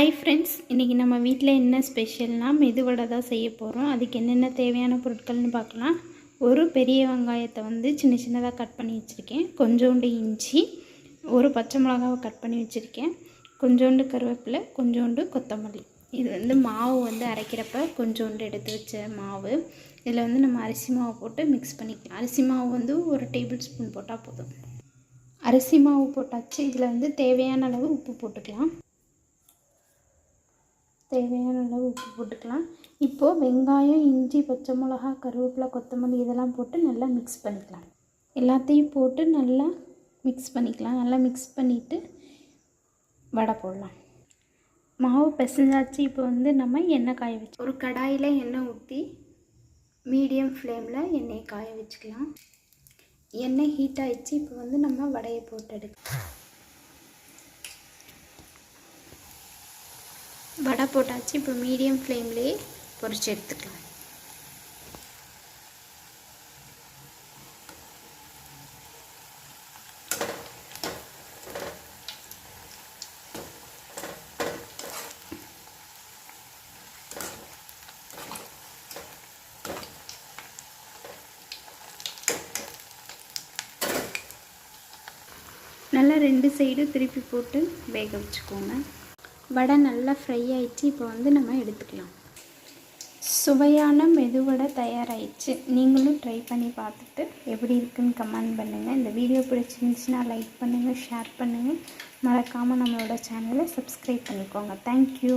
Hi friends இன்றைக்கி நம்ம வீட்டில் என்ன ஸ்பெஷல்னால் மெதுவடை தான் செய்ய போகிறோம் அதுக்கு என்னென்ன தேவையான பொருட்கள்னு பார்க்கலாம். ஒரு பெரிய வெங்காயத்தை வந்து சின்ன சின்னதாக கட் பண்ணி வச்சுருக்கேன். கொஞ்சோண்டு இஞ்சி ஒரு பச்சை மிளகாவை கட் பண்ணி வச்சுருக்கேன். கொஞ்சோண்டு கருவேப்பிலை கொஞ்சோண்டு கொத்தமல்லி. இது வந்து மாவு வந்து அரைக்கிறப்ப கொஞ்சோண்டு எடுத்து வச்ச மாவு. இதில் வந்து நம்ம அரிசி மாவு போட்டு மிக்ஸ் பண்ணிக்கலாம். அரிசி மாவு வந்து ஒரு டேபிள் ஸ்பூன் போட்டால் போதும். அரிசி மாவு போட்டாச்சு. இதில் வந்து தேவையான அளவு உப்பு போட்டுக்கலாம். தேவையான அளவு உப்பு போட்டுக்கலாம். இப்போது வெங்காயம் இஞ்சி பச்சை மிளகா கருவேப்பிலை கொத்தமல்லி இதெல்லாம் போட்டு நல்லா மிக்ஸ் பண்ணிக்கலாம். எல்லாத்தையும் போட்டு நல்லா மிக்ஸ் பண்ணிக்கலாம். நல்லா மிக்ஸ் பண்ணிவிட்டு வடை போடலாம். மாவு பிசைஞ்சாச்சு. இப்போ வந்து நம்ம எண்ணெய் காய வச்சு ஒரு கடாயில் எண்ணெய் ஊற்றி மீடியம் ஃப்ளேமில் எண்ணெயை காய வச்சுக்கலாம். எண்ணெய் ஹீட் ஆகிடுச்சு இப்போ வந்து நம்ம வடையை போட்டு எடுக்கலாம். வடை போட்டாச்சு. இப்போ மீடியம் ஃப்ளேம்லேயே பொரிச்சு எடுத்துக்கலாம். நல்லா ரெண்டு சைடும் திருப்பி போட்டு வேக வச்சுக்கோங்க. வடை நல்லா ஃப்ரை ஆயிடுச்சு இப்போ வந்து நம்ம எடுத்துக்கலாம். சுவையான மெதுவடை தயாராகிடுச்சு நீங்களும் ட்ரை பண்ணி பார்த்துட்டு எப்படி இருக்குன்னு கமெண்ட் பண்ணுங்கள் இந்த வீடியோ பிடிச்சிருந்துச்சுன்னா லைக் பண்ணுங்கள் ஷேர் பண்ணுங்கள் மறக்காமல் நம்மளோட சேனலை சப்ஸ்கிரைப் பண்ணிக்கோங்க. தேங்க்யூ